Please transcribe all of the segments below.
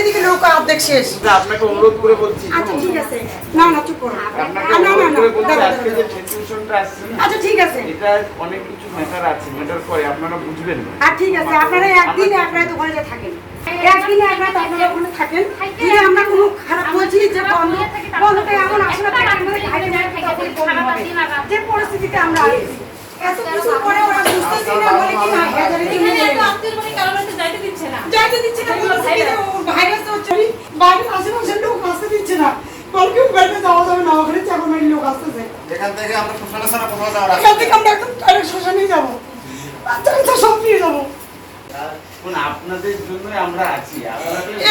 এদিকে লোক অর্ধেক শেষ। আপনাকে অনুরোধ করে বলছি আচ্ছা ঠিক আছে। না না চুপ করো না। না না আজকে যে আসছে না আচ্ছা ঠিক আছে। এটা অনেক কিছু ম্যাটার আছে ম্যাটার করে আপনারা বুঝবেন না। আর ঠিক আছে আপনারা একদিনে এক রাত ওখানে যে থাকেন একদিনে আপনারা ওখানে থাকেন যদি আমরা কোনো খারাপ বলছি যে বন্ধ বন্ধটা এমন আসলে মানে খাইলে না যে পরিস্থিতিতে আমরা আছি। এত কিছু পরে ওরা বুঝতেছি না বলে কি না হাজারে দিন যাইতে দিচ্ছে না ভাইরাস হচ্ছে। বাইরে আশেপাশের লোক আসতে দিচ্ছে না। বলকে বাইরে যাওয়া যাবে না ওখানে চাকর মারি লোক আসতেছে। এখান থেকে আমরা শ্মশানে ছাড়া কোথাও যাওয়ার রাস্তা এখান থেকে আমরা একদম ডাইরেক্ট শ্মশানেই যাব। বাচ্চা কাচ্চা সব নিয়ে যাব। আপনাদের জন্য আমরা আছি।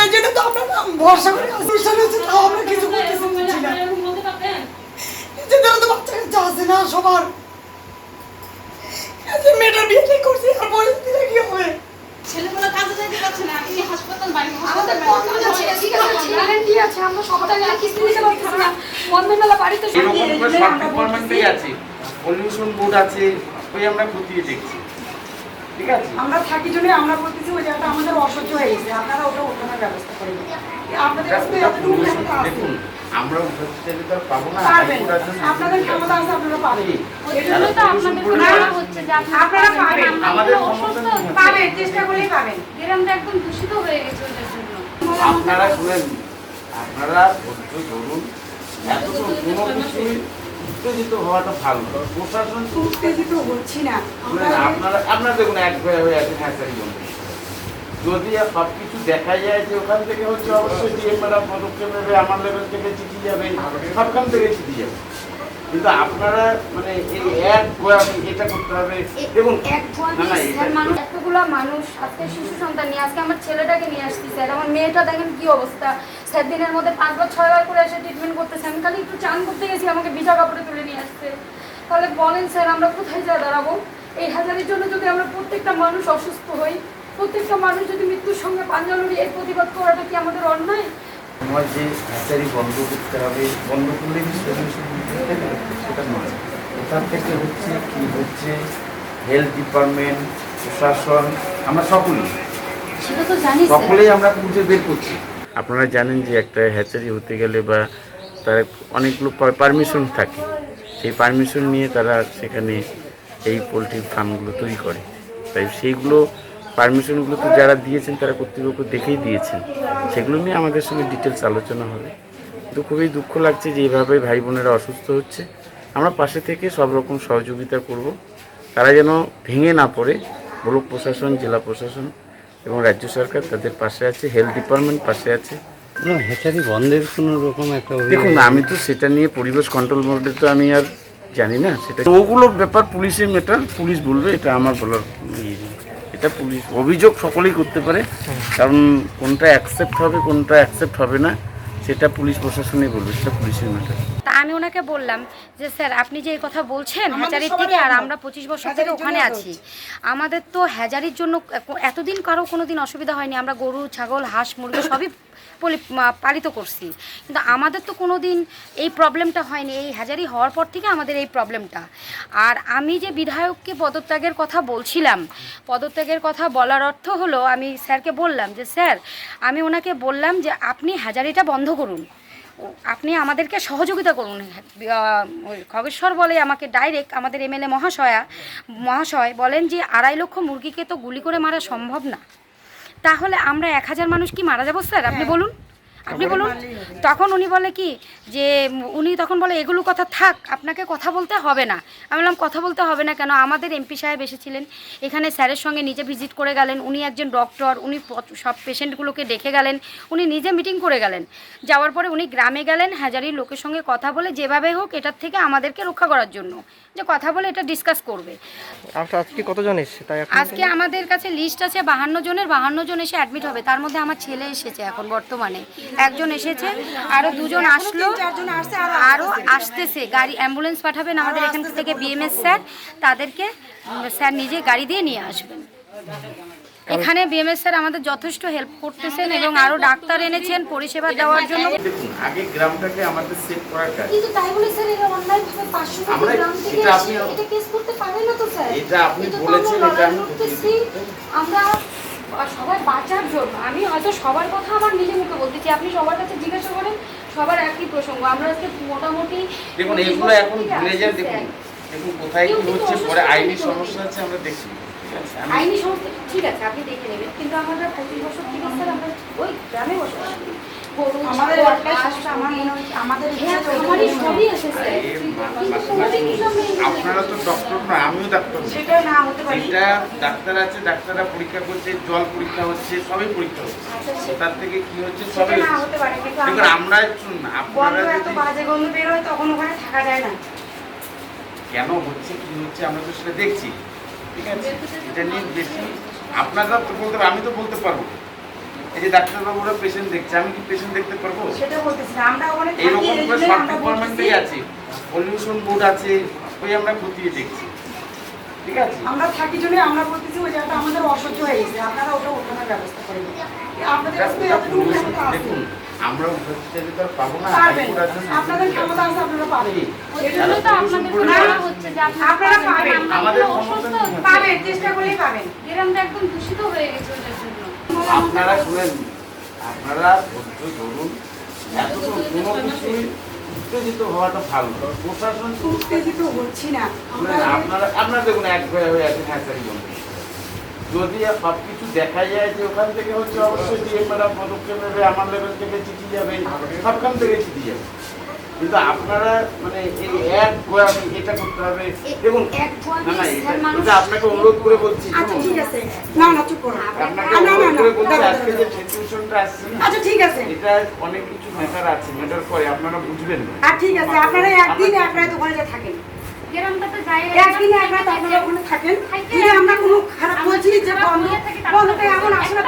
এই জন্য তো আমরা ভরসা করে অনুষ্ঠান হচ্ছে তাও আমরা কিছু করতে পারছি না। নিজেদের তো বাচ্চা কাচ্চা আছে না সবার। মেয়েটা বিয়ে ঠিক করছি আর পরিস্থিতিটা কি হবে? ছেলেগুলো কাজে যাইতে পারছে না এই হাসপাতাল বাড়ি আমাদের বন্ধন আছে ঠিক আছে কি আছে আমরা সবাই গেলে কিস্তি দিতে পারছি না। বন্ধন মেলা বাড়িতে সব ডিপার্টমেন্টেই আছে। পলিউশন বোর্ড আছে ওই আমরা খতিয়ে দেখছি। ঠিক আছে? আমরা থাকি জন্য আমরা বলতেছি ওই জায়গাটা আমাদের অসহ্য হয়ে গেছে আপনারা ওটা ওঠানোর ব্যবস্থা করে দিন। আপনাদের কাছে এতটুকু ক্ষমতা আছে। আমরা উঠাতে চাইলে তো আর পাবো না পারবেন হাইকোর্ট আছে, আপনাদের ক্ষমতা আছে আপনারা পাবেন। ওই তো আপনাদের বলা হচ্ছে যে আপনারা পাবেন। আমাদের অসুস্থ পাবেন চেষ্টা করলেই পাবেন। গ্রামটা একদম দূষিত হয়ে গেছে ওদের জন্য। আপনারা শুনেন আপনারা ধৈর্য ধরুন। এত কোনো কিছুই উত্তেজিত হওয়াটা ভালো। প্রশাসন তো উত্তেজিত হচ্ছি না। আপনারা আপনারা দেখুন এক ভয় হয়ে আছে হ্যাঁ স্যার যদি সব কিছু দেখা যায় যে ওখান থেকে হচ্ছে অবশ্যই ডিএম ম্যাডাম পদক্ষেপ নেবে আমার লেভেল থেকে চিঠি যাবে সবখান থেকে চিঠি যাবে। কিন্তু আপনারা মানে এই এক গোয়ামি এটা করতে হবে। দেখুন এতগুলো মানুষ আজকে শিশু সন্তান নিয়ে আজকে আমার ছেলেটাকে নিয়ে আসছি স্যার। আমার মেয়েটা দেখেন কি অবস্থা। স্যার দিনের মধ্যে পাঁচবার ছয়বার করে এসে ট্রিটমেন্ট করতেছে। আমি খালি একটু চান করতে গেছি আমাকে ভিজা কাপড়ে তুলে নিয়ে আসছে। তাহলে বলেন স্যার আমরা কোথায় যা দাঁড়াবো? এই হাজারের জন্য যদি আমরা প্রত্যেকটা মানুষ অসুস্থ হই প্রত্যেকটা মানুষ যদি মৃত্যুর সঙ্গে পাঞ্জা লড়ি এই প্রতিবাদ করাটা কি আমাদের অন্যায়? আমার যে হ্যাচারি বন্ধ করতে হবে বন্ধ করলে সেটা নয়। ওখান থেকে হচ্ছে কি হচ্ছে হেলথ ডিপার্টমেন্ট প্রশাসন আমরা সকলেই। সকলেই আমরা খুঁজে বের করছি। আপনারা জানেন যে একটা হ্যাচারি হতে গেলে বা তার অনেকগুলো পারমিশন থাকে। সেই পারমিশন নিয়ে তারা সেখানে এই পোলট্রি ফার্মগুলো তৈরি করে। তাই সেইগুলো পারমিশনগুলো তো যারা দিয়েছেন তারা কর্তৃপক্ষ দেখেই দিয়েছেন। সেগুলো নিয়ে আমাদের সঙ্গে ডিটেলস আলোচনা হবে। কিন্তু খুবই দুঃখ লাগছে যে এইভাবে ভাই বোনেরা অসুস্থ হচ্ছে। আমরা পাশে থেকে সব রকম সহযোগিতা করব। তারা যেন ভেঙে না পড়ে। ব্লক প্রশাসন জেলা প্রশাসন এবং রাজ্য সরকার তাদের পাশে আছে হেলথ ডিপার্টমেন্ট পাশে আছে। না হ্যাচারি বন্ধের কোনো রকম একটা দেখুন আমি তো সেটা নিয়ে পরিবেশ কন্ট্রোল বোর্ডে তো আমি আর জানি না। সেটা ওগুলো ব্যাপার পুলিশের ম্যাটার পুলিশ বলবে এটা আমার বলার ইয়ে। এটা পুলিশ অভিযোগ সকলেই করতে পারে। কারণ কোনটা অ্যাকসেপ্ট হবে কোনটা অ্যাকসেপ্ট হবে না। সেটা পুলিশ প্রশাসনই বলবে সেটা পুলিশের ম্যাটার তা আমি ওনাকে বললাম যে স্যার আপনি যে এই কথা বলছেন আমাদের হ্যাজারির থেকে আর আমরা পঁচিশ বছর থেকে ওখানে আছি। আমাদের তো হ্যাজারির জন্য এতদিন কারও কোনো দিন অসুবিধা হয়নি। আমরা গরু ছাগল হাঁস মুরগি সবই পলি- পালিত করছি। কিন্তু আমাদের তো কোনো দিন এই প্রবলেমটা হয়নি। এই হ্যাজারি হওয়ার পর থেকে আমাদের এই প্রবলেমটা আর আমি যে বিধায়ককে পদত্যাগের কথা বলছিলাম পদত্যাগের কথা বলার অর্থ হলো আমি স্যারকে বললাম যে স্যার আমি ওনাকে বললাম যে আপনি হ্যাজারিটা বন্ধ করুন। আপনি আমাদেরকে সহযোগিতা করুন। খগেশ্বর বলে আমাকে ডাইরেক্ট আমাদের এমএলএ মহাশয়া মহাশয় বলেন যে আড়াই লক্ষ মুরগিকে তো গুলি করে মারা সম্ভব না। তাহলে আমরা এক হাজার মানুষ কি মারা যাব স্যার? আপনি বলুন। আপনি বলুন তখন উনি বলে কি যে উনি তখন বলে এগুলো কথা থাক আপনাকে কথা বলতে হবে না। আমি বললাম কথা বলতে হবে না কেন? আমাদের এমপি সাহেব এসেছিলেন এখানে স্যারের সঙ্গে নিজে ভিজিট করে গেলেন উনি একজন ডক্টর উনি সব পেশেন্টগুলোকে দেখে গেলেন উনি নিজে মিটিং করে গেলেন। যাওয়ার পরে উনি গ্রামে গেলেন হাজারির লোকের সঙ্গে কথা বলে যেভাবে হোক এটার থেকে আমাদেরকে রক্ষা করার জন্য যে কথা বলে এটা ডিসকাস করবে। আজকে কতজন এসছে? তাই আজকে আমাদের কাছে লিস্ট আছে বাহান্ন জনের বাহান্ন জন এসে অ্যাডমিট হবে। তার মধ্যে আমার ছেলে এসেছে এখন বর্তমানে। একজন এসেছে আরও দুজন আসলো আর আসতেছে। গাড়ি অ্যাম্বুলেন্স পাঠাবেন আমাদের এখান থেকে বিএমএস স্যার। তাদেরকে স্যার নিজে গাড়ি দিয়ে নিয়ে আসবেন। এখানে বিএমএস স্যার আমাদের যথেষ্ট হেল্প করতেছেন এবং আরও ডাক্তার এনেছেন পরিষেবা দেওয়ার জন্য। আগে গ্রামটাকে আমাদের সেভ করার কাজ। কিন্তু তাই বলে স্যার এটা অন্যায়ভাবে পাঁচশো আমরা- গ্রাম থেকে এটা এসে আপনি- এটা কেস করতে পারেন না তো স্যার। এটা আপনি বলেছেন, এটা আমি লড়াই করতেছি আমরা সবাই বাঁচার জন্য আমি হয়তো সবার কথা আমার নিজের মুখে বলতেছি আপনি সবার কাছে জিজ্ঞাসা করেন সবার একই প্রসঙ্গ। আমরা আজকে মোটামুটি দেখুন এগুলো এখন ঘুরে ভুলে যান দেখুন দেখুন কোথায় কি হচ্ছে পরে আইনি সমস্যা আছে আমরা আছে আইনি সমস্যা ঠিক আছে আপনি দেখে নেবেন। কিন্তু আমরা প্রতি বছর থেকে স্যার আমরা ওই গ্রামে বসবাস করি। আমাদের মনে হ্যাঁ, আপনারা তো ডক্টর না আমিও ডাক্তার সেটা না হতে পারে। যেটা ডাক্তার আছে ডাক্তাররা পরীক্ষা করছে জল পরীক্ষা হচ্ছে সবই পরীক্ষা হচ্ছে। তার থেকে কি হচ্ছে সবই না হচ্ছে। হতে পারে কিন্তু দেখুন আমরা- আমরা শুনুন আপনারা যদি বাজে গন্ধ বেরোয় তখন ওখানে থাকা যায় না। কেন হচ্ছে কি হচ্ছে আমরা তো সেটা দেখছি। ঠিক আছে। এটা নিয়ে বেশি আপনারা তো বলতে আমি তো বলতে পারব। এই যে ডাক্তারবাবুরা পেশেন্ট দেখছে আমি কি পেশেন্ট দেখতে পারব? সেটা বলতেছি না আমরা ওখানে থাকি এইরকম এই করে সব ডিপার্টমেন্টেই আছে। পলিউশন বোর্ড আছে ওই আমরা খতিয়ে দেখছি। ঠিক আছে? আমরা থাকি জন্য আমরা বলতেছি ওই জায়গাটা আমাদের অসহ্য হয়ে গেছে আপনারা ওটা ওঠানোর ব্যবস্থা করে দিন। আপনাদের এটা- কাছে এটা এতটুকু ক্ষমতা আছে? দেখুন আমরা উঠাতে তো পাবো না আপনাদের ক্ষমতা আছে। আপনারা পাবেন। তো আপনাদের board- হচ্ছে যে আপনারা পাবেন। আমাদের ক্ষমতা পাবেন চেষ্টা করলেই পাবেন। গ্রামটা একদম দূষিত হয়ে গেছে আপনারা শুনেন আপনারা ধৈর্য ধরুন। এত কোনো কিছুই উত্তেজিত হওয়াটা ভালো প্রশাসন তো উত্তেজিত হচ্ছি না। আপনারা আপনারা দেখুন এক হয়ে হয়ে আছেন হ্যাঁ যদি সব কিছু দেখা যায় যে ওখান থেকে হচ্ছে অবশ্যই ডিএমএরা পদক্ষেপ নেবে আমার লেভেল থেকে চিঠি যাবে সবখান থেকে চিঠি যাবে। কিন্তু আপনারা মানে এই এক গোয়া আমি এটা করতে হবে। দেখুন এক গোয়া না না এটা আপনাকে অনুরোধ করে বলছি আচ্ছা ঠিক আছে। না না চুপ করুন আপনাকে না, না, না, অনুরোধ করে বলছি আজকে যে। আসছে আচ্ছা ঠিক আছে। এটা অনেক কিছু ম্যাটার আছে ম্যাটার করে আপনারা বুঝবেন না। আর ঠিক আছে আপনারা একদিন এক রাত যা থাকেন একদিন এক রাত আপনারা ওখানে থাকেন যদি আমরা কোনো খারাপ বলছি যে বন্ধ এমন আসলে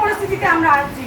পরিস্থিতিতে আমরা আছি